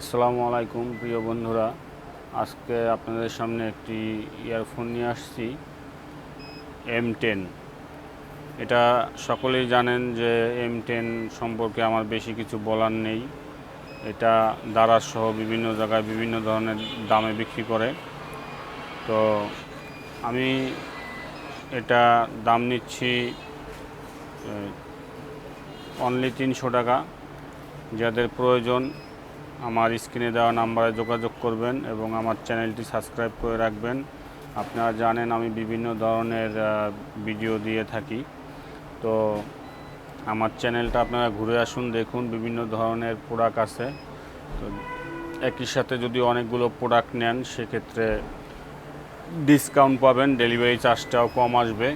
আসসালামু আলাইকুম, প্রিয় বন্ধুরা। আজকে আপনাদের সামনে একটি ইয়ারফোন নিয়ে আসছি এম টেন এটা সকলেই জানেন যে এম টেন সম্পর্কে আমার বেশি কিছু বলার নেই। এটা দারাজ সহ বিভিন্ন জায়গায় বিভিন্ন ধরনের দামে বিক্রি করে। তো আমি এটা দাম নিচ্ছি অনলি তিনশো টাকা। যাদের প্রয়োজন আমার স্ক্রিনে দেওয়া নাম্বারে যোগাযোগ করবেন এবং আমার চ্যানেলটি সাবস্ক্রাইব করে রাখবেন। আপনারা জানেন আমি বিভিন্ন ধরনের ভিডিও দিয়ে থাকি। তো আমার চ্যানেলটা আপনারা ঘুরে আসুন, দেখুন, বিভিন্ন ধরনের প্রোডাক্ট আছে। তো একই সাথে যদি অনেকগুলো প্রোডাক্ট নেন, সেক্ষেত্রে ডিসকাউন্ট পাবেন ডেলিভারি চার্জটাও কম আসবে।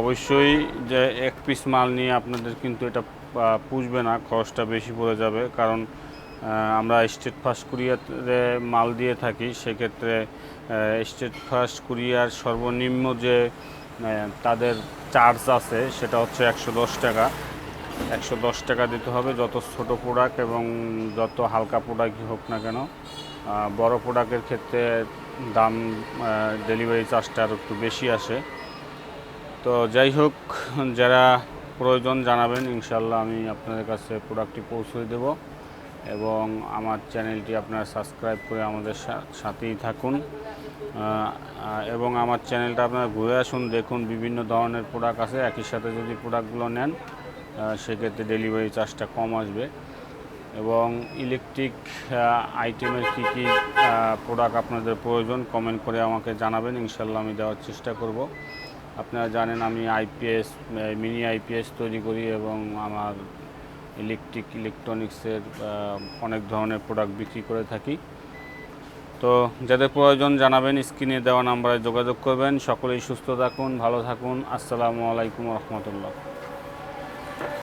অবশ্যই যে এক পিস মাল নিয়ে আপনাদের কিন্তু এটা পুষবে না, খরচটা বেশি পড়ে যাবে। কারণ আমরা স্টেট ফার্স্ট কুরিয়ারে মাল দিয়ে থাকি, সেক্ষেত্রে স্টেট ফার্স্ট কুরিয়ার সর্বনিম্ন যে তাদের চার্জ আছে, সেটা হচ্ছে একশো দশ টাকা। একশো দশ টাকা দিতে হবে, যত ছোট প্রোডাক্ট এবং যত হালকা প্রোডাক্টই হোক না কেন। বড় প্রোডাক্টের ক্ষেত্রে দাম ডেলিভারি চার্জটা আরও একটু বেশি আসে। তো যাই হোক, যারা প্রয়োজন জানাবেন ইনশাল্লাহ আমি আপনাদের কাছে প্রোডাক্টটি পৌঁছে দেব। এবং আমার চ্যানেলটি আপনারা সাবস্ক্রাইব করে আমাদের সাথেই থাকুন। এবং আমার চ্যানেলটা আপনারা ঘুরে আসুন, দেখুন বিভিন্ন ধরনের প্রোডাক্ট আছে। একই সাথে যদি প্রোডাক্টগুলো নেন সেক্ষেত্রে ডেলিভারি চার্জটা কম আসবে। এবং ইলেকট্রিক আইটেমের কী কী প্রোডাক্ট আপনাদের প্রয়োজন কমেন্ট করে আমাকে জানাবেন। ইনশাল্লাহ আমি দেওয়ার চেষ্টা করব। আপনারা জানেন আমি আইপিএস মিনি আইপিএস তৈরি করি এবং আমার ইলেকট্রিক, ইলেকট্রনিক্সের অনেক ধরনের প্রোডাক্ট বিক্রি করে থাকি। তো যাদের প্রয়োজন জানাবেন, স্ক্রিনে দেওয়া নাম্বারে যোগাযোগ করবেন। সকলেই সুস্থ থাকুন, ভালো থাকুন। আসসালামু আলাইকুম রহমতুল্লাহ।